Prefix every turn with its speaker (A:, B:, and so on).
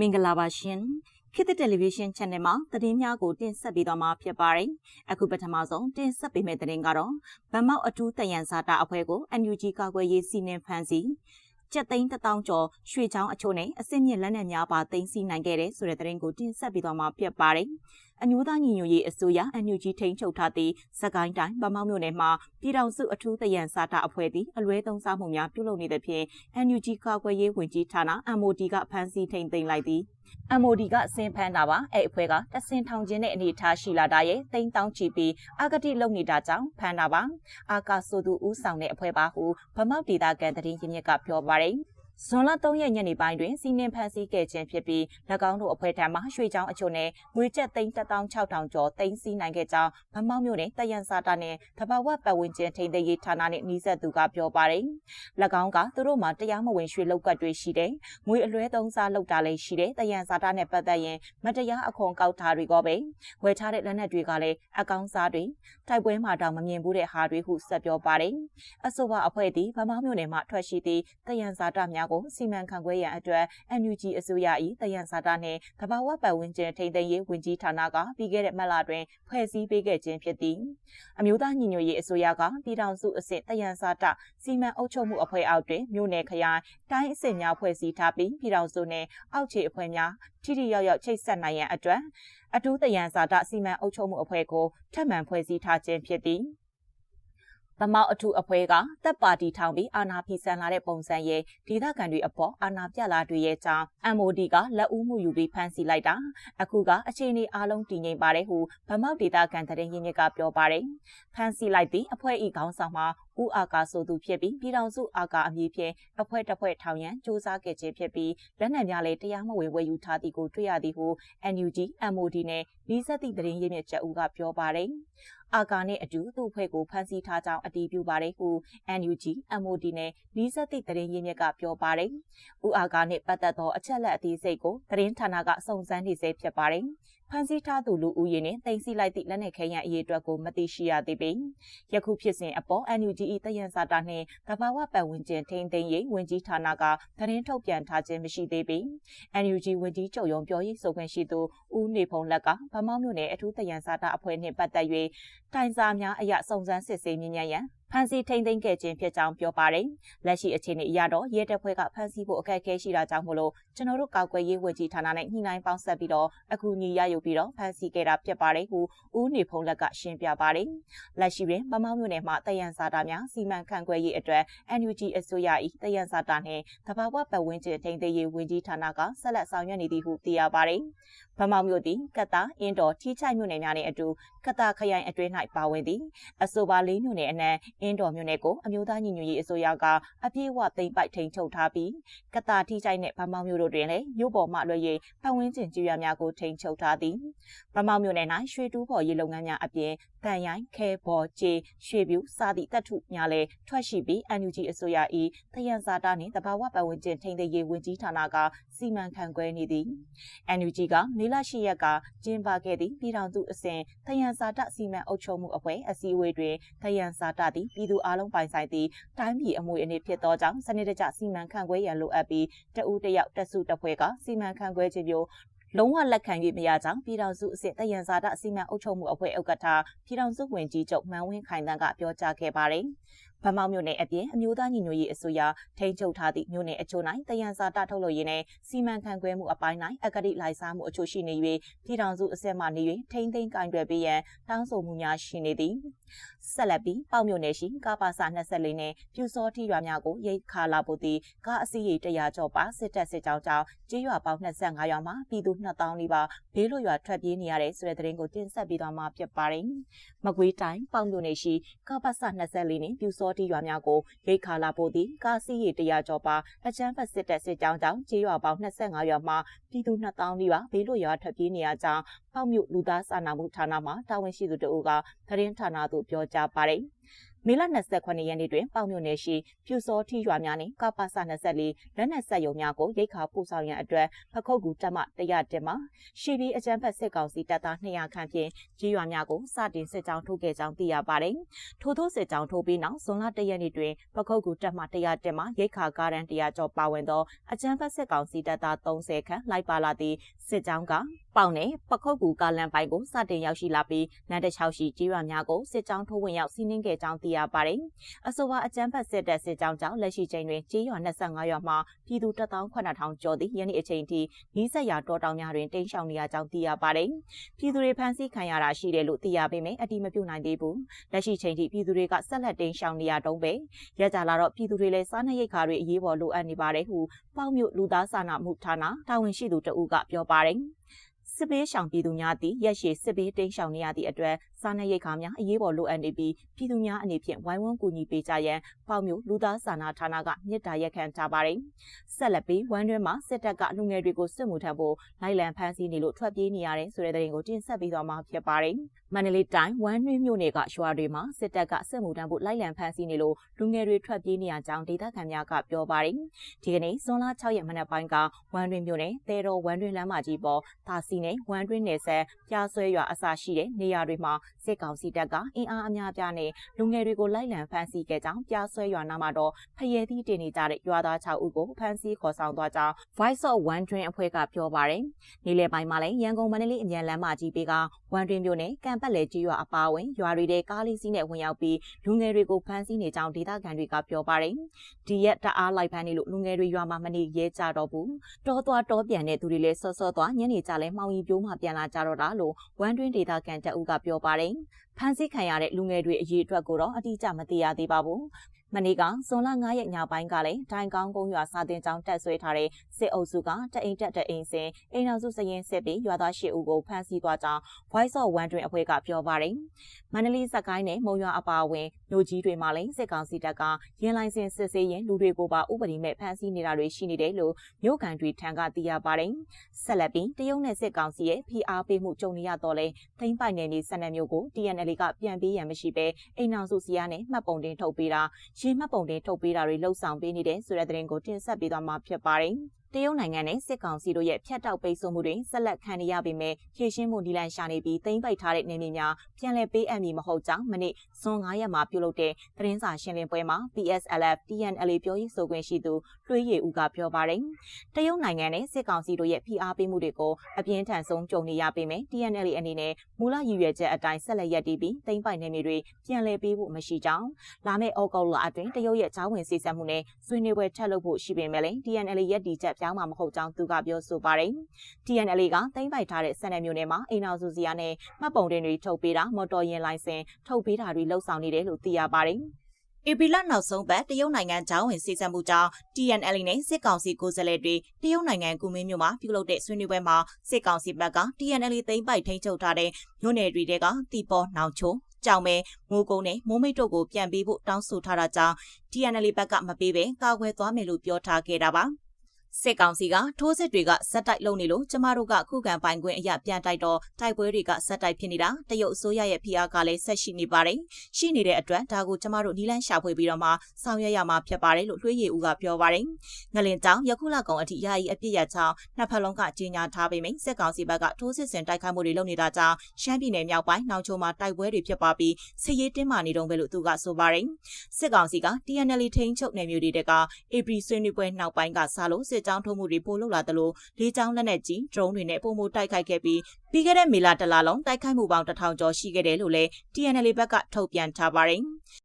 A: မင်္ဂလာပါရှင်ခေတ်သစ်တယ်လီဗီရှင်း channel မှာသတင်းများကိုတင်ဆက်ပေးသွားမှာဖြစ်ပါတယ်အခုပထမဆုံးတင်ဆက်ပေးမယ့်သတင်းကတော့ဗမောက်အထူးတယံဇာတာအဖွဲ့ကို NUG ကာကွယ်ရေးစီနင်းဖန်စီကျက်သိန်း1000ကျော်ရွှေချောင်းအချို့နဲ့အစစ်မြင့်လက်နက်များပါသိမ်းဆည်းနိုင်ခဲ့တဲ့ဆိုတဲ့သတင်းကိုတင်ဆက်ပေးသွားမှာဖြစ်ပါတယ် အမျိုးသားညီညွတ်ရေးအစိုးရ NUG ထိန်းချုပ်ထားသည့်စကိုင်းတိုင်းဗမောက်မြို့နယ်မှာပြည်ထောင်စုအထူးတယံစာတာအဖွဲ့သည်အလွဲသုံးစားမှုများပြုလုပ်နေသဖြင့် NUG ကာကွယ်ရေးဝန်ကြီးဌာန MOD ကဖမ်းဆီးထိန်သိမ်းလိုက်သည် MOD ကဆင်းဖမ်းတာပါအဲ့အဖွဲ့ကတဆင်ထောင်ချင်းတဲ့အနေထားရှိလာတာရဲ့တိန်းတောင်းချီပြီးအာဂတိလုပ်နေတာကြောင့်ဖမ်းတာပါအာကာဆိုသူဦးဆောင်တဲ့အဖွဲ့ပါဟုဗမောက်ဒေတာကန်တရင်ရင်းမြစ်ကပြောပါတယ် ဇွန်လ3ရက်ညနေပိုင်းတွင်စီနင်းဖန်ဆီးခဲ့ခြင်းဖြစ်ပြီး၎င်းတို့အဖွဲ့ထံမှရွှေချောင်းအချို့နဲ့ငွေကျပ်သိန်း16000ကျော်သိမ်းဆည်းနိုင်ခဲ့ကြောင်းဗမောက်မြို့နယ်တယန်စာတာနဲ့တဘာဝပတ်ဝန်းကျင်ထိန်းသိမ်းရေးဌာနနဲ့နှီးဆက်သူကပြောပါတယ်။၎င်းကသူတို့မှတရားမဝင်ရွှေလောက်ကတ်တွေရှိတယ်။ငွေအလွဲသုံးစားလုပ်တာလည်းရှိတယ်။တယန်စာတာနဲ့ပတ်သက်ရင်မတရားအခွန်ကောက်တာတွေကပဲဝယ်ထားတဲ့လက်နက်တွေကလည်းအကောင့်စားတွေတိုက်ပွဲမှာတောင်မမြင်ဘူးတဲ့ဟာတွေဟုဆက်ပြောပါတယ်။အဆိုပါအဖွဲ့သည်ဗမောက်မြို့နယ်မှထွက်ရှိသည့်တယန်စာတာများကိုစီမံခန့်ခွဲရန်အတွက် NUG အစိုးရ၏တယံစာတာနှင့်တဘာဝပတ်ဝန်းကျင်ထိန်းသိမ်းရေးဝန်ကြီးဌာနကပြီးခဲ့တဲ့မတ်လတွင်ဖွဲ့စည်းပေးခဲ့ခြင်းဖြစ်သည်အမျိုးသားညီညွတ်ရေးအစိုးရကပြည်ထောင်စုအဆင့်တယံစာတာစီမံအုပ်ချုပ်မှုအဖွဲ့အောက်တွင်မြို့နယ်ခရိုင်တိုင်းအဆင့်များဖွဲ့စည်းထားပြီးပြည်ထောင်စုနှင့်အောက်ခြေအဖွဲ့များထိထိရောက်ရောက်ချိတ်ဆက်နိုင်ရန်အတွက်အထူးတယံစာတာစီမံအုပ်ချုပ်မှုအဖွဲ့ကိုထပ်မံဖွဲ့စည်းထားခြင်းဖြစ်သည် ဗမောက်အထူးအဖွဲ့ကတပ်ပါတီထောင်ပြီးအာဏာဖီဆန်လာတဲ့ပုံစံရဲ့ဒေသခံတွေအပေါ်အာဏာပြလာတွေရဲ့ကြောင်း MOD ကလက်ဦးမှုယူပြီးဖမ်းဆီးလိုက်တာအခုကအခြေအနေအလုံးတည်ငြိမ်ပါတယ်ဟုဗမောက်ဒေသခံတဲ့ရင်းမြစ်ကပြောပါတယ်ဖမ်းဆီးလိုက်သည့်အဖွဲ့ဤခေါင်းဆောင်မှာဦးအာကာဆိုသူဖြစ်ပြီးပြည်တော်စုအာကာအမည်ဖြင့်အဖွဲ့တစ်ဖွဲ့ထောင်ရန်စ조사ခဲ့ခြင်းဖြစ်ပြီးလက်နက်များလည်းတရားမဝင်ဝယ်ယူထားသည်ကိုတွေ့ရသည်ဟု NUG MOD နဲ့လီးဆက်သည့်သတင်းရင်းမြစ်ချက်ဦးကပြောပါတယ် အာကာနဲ့အတူသူ့အဖွဲ့ကိုဖမ်းဆီးထားကြောင်းအတည်ပြုပါတယ်ဟု NUG MOD နဲ့လီးဆက်သည့်သတင်းရင်းမြစ်ကပြောပါတယ်။ဦးအာကာနဲ့ပတ်သက်သောအချက်လက်အသေးစိတ်ကိုသတင်းဌာနကစုံစမ်းနေဆဲဖြစ်ပါတယ်။ ဖမ်းဆီးထားသူလူဦးရေနဲ့တင်စီလိုက်သည့်လက်နက်ခဲယံအရေးအတွက်ကိုမသိရှိရသေးပေ။ယခုဖြစ်စဉ်အပေါ် NUG ၏တယံစာတာနှင့်တဘာဝပတ်ဝန်းကျင်ထိန်းသိမ်းရေးဝန်ကြီးဌာနကသတင်းထုတ်ပြန်ထားခြင်းမရှိသေးပေ။ NUG ဝန်ကြီးချုပ်ရုံပြောရေးဆိုခွင့်ရှိသူဦးနေဖုံလက်ကဗမောက်မြို့နယ်အထူးတယံစာတာအဖွဲ့နှင့်ပတ်သက်၍တိုင်စာများအရစုံစမ်းစစ်ဆေးမြင်ရန်ဖန်စီထိန်သိမ်းခဲ့ခြင်းဖြစ်ကြောင်းပြောပါတယ်။လက်ရှိအခြေအနေအရတော့ရဲတပ်ဖွဲ့ကဖန်စီဖို့အခက်အခဲရှိတာကြောင့်မို့လို့ကျွန်တော်တို့ကောက်ွယ်ရေးဝန်ကြီးဌာနနဲ့ညှိနှိုင်းပေါင်းဆက်ပြီးတော့အကူအညီရယူပြီးတော့ဖန်စီခဲ့တာဖြစ်ပါတယ်ဟုဦးနေဖုံးလက်ကရှင်းပြပါတယ်။လက်ရှိတွင်မမောင်းမြို့နယ်မှာတယန်စာတာများစီမံခန့်ခွဲရေးအတွက် NUG အစိုးရ၏တယန်စာတာနှင့်တဘာဝပတ်ဝန်းကျင်ထိန်းသိမ်းရေးဝန်ကြီးဌာနကဆက်လက်ဆောင်ရွက်နေသည်ဟုသိရပါတယ်။ဗမောက်မြို့သည်ကတာအင်းတော်ထီချိုက်မြို့နယ်များနှင့်အတူကတာခရိုင်အတွင်း၌ပါဝင်သည်အဆိုပါလေးမြို့နယ်အနက်အင်းတော်မြို့နယ်ကိုအမျိုးသားညီညွတ်ရေးအစိုးရကအပြည့်အဝသိမ်းပိုက်ထိန်းချုပ်ထားပြီးကတာထီချိုက်နှင့်ဗမောက်မြို့တို့တွင်လည်းမြို့ပေါ်မှလွှဲ၍ပတ်ဝန်းကျင်ကျွော်များကိုထိန်းချုပ်ထားသည်ဗမောက်မြို့နယ်၌ရွှေတူးဖော်ရေးလုပ်ငန်းများအပြင်တန်ရိုင်းခဲဘော်ကျေရွှေပြူစသည့်တပ်ထုများလည်းထွက်ရှိပြီး NUG အစိုးရ၏တယံဇာတာနှင့်တဘာဝပတ်ဝန်းကျင်ထိန်းသိမ်းရေးဝန်ကြီးဌာနကစီမံခန့်ခွဲနေသည် NUG ကမေလ10ရက်ကကျင်းပခဲ့သည့်ပြည်ထောင်စုအဆင့်တယံဇာတစီမံအုပ်ချုပ်မှုအဖွဲ့အစည်းအဝေးတွင်တယံဇာတသည်ပြည်သူအလုံးပိုင်ဆိုင်သည့်တိုင်းပြည်အမွေအနေဖြစ်သောကြောင့်စနစ်တကျစီမံခန့်ခွဲရန်လိုအပ်ပြီးတဦးတယောက်တက်စုတစ်ဖွဲ့ကစီမံခန့်ခွဲခြင်းမျိုး လုံးဝလက်ခံ၍မရကြောင်းပြည်ထောင်စုအစစ်တယံဇာတအစီမံအုပ်ချုပ်မှုအဖွဲ့ဥက္ကဋ္ဌပြည်ထောင်စုဝန်ကြီးချုပ်မန်ဝင်းခိုင်တန်းကပြောကြားခဲ့ပါတယ်။ဗမောက်မြို့နယ်အပြင်အမျိုးသားညီညွတ်ရေးအစိုးရထိန်းချုပ်ထားသည့်မြို့နယ်အချို့၌တယံစာတထုတ်လုပ်ရေးနှင့်စီမံခန့်ခွဲမှုအပိုင်း၌အကတိလိုက်စားမှုအချို့ရှိနေ၍ပြည်ထောင်စုအစက်မှနေ၍ထိန်းသိမ်းကင်တွယ်ပေးရန်တောင်းဆိုမှုများရှိနေသည်ဆက်လက်ပြီးပေါ့မြို့နယ်ရှိကာပါစာ24နဲ့ပြူစောတိရွာများကိုရိတ်ခါလာဖို့သည်ကားအစီးရေ100ကျော်ပါစစ်တပ်စစ်ကြောင်းကြောင့်ကျေးရွာပေါင်း25ရွာမှာပြည်သူ2000နီးပါးဘေးလွတ်ရွာထွက်ပြေးနေရတဲ့ဆိုတဲ့သတင်းကိုတင်ဆက်ပေးသွားမှာဖြစ်ပါတယ်။မကွေးတိုင်းပေါ့မြို့နယ်ရှိကာပါစာ24နဲ့ပြူစောတိရွာများကိုရိတ်ခါလာဖို့သည်ကားစီးရေ100ကျော်ပါအချမ်းဖက်စစ်တပ်စစ်ကြောင်းကြောင့်ကျေးရွာပေါင်း25ရွာမှာပြည်သူ2000နီးပါးဘေးလွတ်ရွာထွက်ပြေးနေရကြောင်းပေါ့မြို့လူသားစာနာမှုဌာနမှတာဝန်ရှိသူတို့ကသတင်းဌာနသို့ပြောကြားပါတယ်။ မေလ29ရက်နေ့တွင်ပေါင်မြို့နယ်ရှိပြူစောထီရွာများနှင့်ကပ္ပစ24လက်နက်ဆက်ယုံများကိုရိတ်ခါပို့ဆောင်ရန်အတွက်ဖခုတ်ကူတပ်မ100မှာရှေးပြီးအကြမ်းဖက်စစ်ကောင်စီတပ်သား200ခန့်ဖြင့်ကြီးရွာများကိုစတင်စစ်ကြောင်းထိုးခဲ့ကြောင်းသိရပါတယ်။ထို့သောစစ်ကြောင်းထိုးပြီးနောက်ဇွန်လ1ရက်နေ့တွင်ပခုတ်ကူတပ်မ100မှာရိတ်ခါကားရန်100ကျော်ပါဝင်သောအကြမ်းဖက်စစ်ကောင်စီတပ်သား30ခန့်လိုက်ပါလာသည့်စစ်ကြောင်းက ပေါင်နဲ့ပခုတ်ကူကားလန်ပိုင်းကိုစတင်ရောက်ရှိလာပြီးနန်းတချောက်ရှိကြီးရွာများကိုစစ်ကြောင်းထိုးဝင်ရောက်စီးနင်းခဲ့ကြောင်းသိရပါတယ်။အဆိုပါအကြမ်းဖက်စစ်တပ်စစ်ကြောင်းကြောင့်လက်ရှိချိန်တွင်ကြီးရွာ25ရွာမှပြည်သူ18000ကျော်သည့်ယနေ့အချိန်ထိနီးစပ်ရာတောတောင်များတွင်တိမ်းရှောင်နေရကြောင်းသိရပါတယ်။ပြည်သူတွေဖမ်းဆီးခံရတာရှိတယ်လို့သိရပေမယ့်အတိမပြုတ်နိုင်သေးဘူး။လက်ရှိချိန်ထိပြည်သူတွေကဆက်လက်တိမ်းရှောင်နေရတုံးပဲ။ရကြလာတော့ပြည်သူတွေလည်းစားနပ်ရိက္ခာတွေအရေးပေါ်လိုအပ်နေပါတယ်ဟုပေါ့မြို့လူသားစာနာမှုဌာနတာဝန်ရှိသူတဦးကပြောပါတယ်။ စစ်ပေးရှောင်ပြည်သူများသည်ရက်ရှည်စစ်ပေးတိမ်းရှောင်နေရသည့်အတွက်စားနပ်ရိက္ခာများအရေးပေါ်လိုအပ်နေပြီးပြည်သူများအနေဖြင့်ဝိုင်းဝန်းကူညီပေးကြရန်ပေါ့မျိုးလူသားစာနာဌာနကမြစ်တာရက်ခံထားပါတယ်။ဆက်လက်ပြီးဝမ်းတွင်းမှာစစ်တပ်ကလူငယ်တွေကိုစစ်မှုထမ်းဖို့လိုက်လံဖမ်းဆီးနေလို့ထွက်ပြေးနေရတယ်ဆိုတဲ့သတင်းကိုတင်ဆက်ပေးသွားမှာဖြစ်ပါတယ်။မန္တလေးတိုင်းဝမ်းတွင်းမြို့နယ်ကရွာတွေမှာစစ်တပ်ကစစ်မှုထမ်းဖို့လိုက်လံဖမ်းဆီးနေလို့လူငယ်တွေထွက်ပြေးနေရကြောင်းဒေသခံများကပြောပါတယ်။ဒီကနေ့ဇွန်လ6ရက်မနက်ပိုင်းကဝမ်းတွင်းမြို့နယ်တဲတော်ဝမ်းတွင်းလမ်းမကြီးပေါ်တာစီနယ်ဝမ်းတွင်းနယ်ဆက်ပြားဆွဲရွာအစရှိတဲ့နေရာတွေမှာစစ်ကောင်စီတပ်ကအင်အားအများပြားနဲ့လူငယ်တွေကိုလိုက်လံဖမ်းဆီးခဲ့ကြောင်းပြားဆွဲရွာနာမှာတော့ဖရဲသီးတင်နေကြတဲ့ရွာသား6ဦးကိုဖမ်းဆီးခေါ်ဆောင်သွားကြောင်း Voice of One Dream အဖွဲ့ကပြောပါတယ်။နေ့လယ်ပိုင်းမှာလည်းရန်ကုန်မန္တလေးအမြန်လမ်းမကြီးပေးက One Dream မြို့နယ်ကံပတ်လေကြီးရွာအပါအဝင်ရွာတွေတဲ့ကားလေးစီးနဲ့ဝင်ရောက်ပြီးလူငယ်တွေကိုဖမ်းဆီးနေကြောင်းဒေသခံတွေကပြောပါတယ်။ဒီရက်တအားလိုက်ဖမ်းနေလို့လူငယ်တွေရွာမှာမနေရဲကြတော့ဘူး။တောသွားတောပြန်တဲ့သူတွေလည်းစောစောသွားညနေကြလဲမှောင်ရီပြိုးမှပြန်လာကြတော့တာလို့ One Dream ဒေသခံတအုပ်ကပြောပါတယ်။ဖမ်းဆီးခံရတဲ့လူငယ်တွေအရေးအတွက်ကိုတော့အတိအကျမသိရသေးပါဘူး။ မနေ့ကဇွန်လ9ရက်ညပိုင်းကလည်းဒိုင်ကောင်းကုန်းရွာစာတင်ကျောင်းတက်ဆွဲထားတဲ့စစ်အုပ်စုကတအိမ်တက်တအိမ်စင်အိမ်တော်စုစရင်စစ်ပြီးရွာသား၈ဦးကိုဖမ်းဆီးသွားကြောင်း Voice of One တွင်အဖွဲ့ကပြောပါတယ်။မန္တလေးစကိုင်းနဲ့မုံရွာအပါအဝင်မြို့ကြီးတွေမှာလည်းစစ်ကောင်စီတပ်ကရင်လိုင်စင်စစ်ဆေးရင်လူတွေကိုပါဥပဒေမဲ့ဖမ်းဆီးနေတာတွေရှိနေတယ်လို့မြို့ကန်တွေထံကသိရပါတယ်။ဆက်လက်ပြီးတရုတ်နဲ့စစ်ကောင်စီရဲ့ဖိအားပေးမှုကြုံနေရတော့လဲထိမ့်ပိုင်နယ်မြေဆက်နက်မျိုးကို TNL ကပြန်ပေးရန်မရှိဘဲအိမ်အောင်စုစီယာနဲ့မှတ်ပုံတင်ထုတ်ပေးတာရေမှတ်ပုံတင်ထုတ်ပေးတာတွေလှုပ်ဆောင်ပေးနေတဲ့ဆိုတဲ့သတင်းကိုတင်ဆက်ပေးသွားမှာဖြစ်ပါတယ်။ တရုတ်နိုင်ငံနဲ့စစ်ကောင်စီတို့ရဲ့ဖျက်တောက်ပိတ်ဆို့မှုတွေဆက်လက်ခံနေရပေမဲ့ဖြည့်ရှင်းမှုဒီလန်ရှာနေပြီးတိမ့်ပိုက်ထားတဲ့နေမြေများပြန်လည်ပေးအပ်မည်မဟုတ်ကြောင်းမနေ့ဇွန်9ရက်မှာပြုလုပ်တဲ့သတင်းစာရှင်းလင်းပွဲမှာ PSLF TNL ပြောရေးဆိုခွင့်ရှိသူလွှေးရည်ဦးကပြောပါတယ်။တရုတ်နိုင်ငံနဲ့စစ်ကောင်စီတို့ရဲ့ဖိအားပေးမှုတွေကိုအပြင်းထန်ဆုံးကြုံနေရပေမဲ့ TNL အနေနဲ့မူလရည်ရွယ်ချက်အတိုင်းဆက်လက်ရည်တည်ပြီးတိမ့်ပိုက်နေမြေတွေပြန်လည်ပေးဖို့မရှိကြောင်းလာမယ့်ဩဂုတ်လအတွင်းတရုတ်ရဲ့ဂျားဝင်စီဆက်မှုနဲ့ဆွေးနွေးပွဲထပ်လုပ်ဖို့ရှိပေမဲ့လည်း TNL ရဲ့တည်ချက်ပြောင်းမှာမဟုတ်ကြောင်းသူကပြောဆိုပါတယ်။ TNL ကတိမ့်ပိုက်ထားတဲ့စက်နယ်မျိုးနယ်မှာအိမ်အောင်စုစီယာနဲ့မှတ်ပုံတင်တွေထုတ်ပေးတာမော်တော်ယာဉ်လိုင်စင်ထုတ်ပေးတာတွေလှုပ်ဆောင်နေတယ်လို့သိရပါတယ်။ဧပြီလနောက်ဆုံးပတ်တရုတ်နိုင်ငံဂျောင်းဝင်စီဆက်မှုကြောင့် TNL နဲ့စစ်ကောင်စီကိုယ်စားလှယ်တွေတရုတ်နိုင်ငံကူမင်းမြို့မှာပြုလုပ်တဲ့ဆွေးနွေးပွဲမှာစစ်ကောင်စီဘက်က TNL သိမ်းပိုက်ထိန်းချုပ်ထားတဲ့မြို့နယ်တွေကတီပေါ်နောင်ချိုကြောင်မဲမိုးကုန်းနဲ့မိုးမိတ်တို့ကိုပြန်ပေးဖို့တောင်းဆိုထားတာကြောင့် TNL ဘက်ကမပေးဘဲကာကွယ်သွားမယ်လို့ပြောထားခဲ့တာပါ။ စစ်ကောင်စီကထိုးစစ်တွေကစက်တိုက်လုပ်နေလို့ကျမတို့ကခုခံပိုင်ခွင့်အရာပြန်တိုက်တော့တိုက်ပွဲတွေကစက်တိုက်ဖြစ်နေတာတရုတ်အစိုးရရဲ့ဖိအားကလည်းဆက်ရှိနေပါတယ်။ရှိနေတဲ့အတွက်ဒါကိုကျမတို့နီလန်းရှာဖွေပြီးတော့မှဆောင်ရွက်ရမှာဖြစ်ပါတယ်လို့လွှေးရည်ဦးကပြောပါတယ်။ငလင်တောင်ယခုလကောင်အထိယာယီအပြစ်ရချောင်းနှစ်ဖက်လုံးကကြီးညာထားပေမယ့်စစ်ကောင်စီဘက်ကထိုးစစ်ဆင်တိုက်ခိုက်မှုတွေလုပ်နေတာကြောင့်ရှမ်းပြည်နယ်မြောက်ပိုင်းနောင်ချုံမှာတိုက်ပွဲတွေဖြစ်ပွားပြီးစစ်ရေးတင်းမာနေတုန်းပဲလို့သူကဆိုပါတယ်။စစ်ကောင်စီက TNL ထိန်းချုပ်နယ်မြေတွေက AP ဆွေးနွေးပွဲနောက်ပိုင်းကစလို့စစ်ကြောင်းထုံးမှုတွေပိုလုပ်လာသလိုလေးချောင်းလက်နက်ကြီးဒရုန်းတွေနဲ့ပုံမှုတိုက်ခိုက်ခဲ့ပြီးပြီးခဲ့တဲ့မေလတလလုံးတိုက်ခိုက်မှုပေါင်း1000ကျော်ရှိခဲ့တယ်လို့လည်း TNL ဘက်ကထုတ်ပြန်ထားပါတယ်။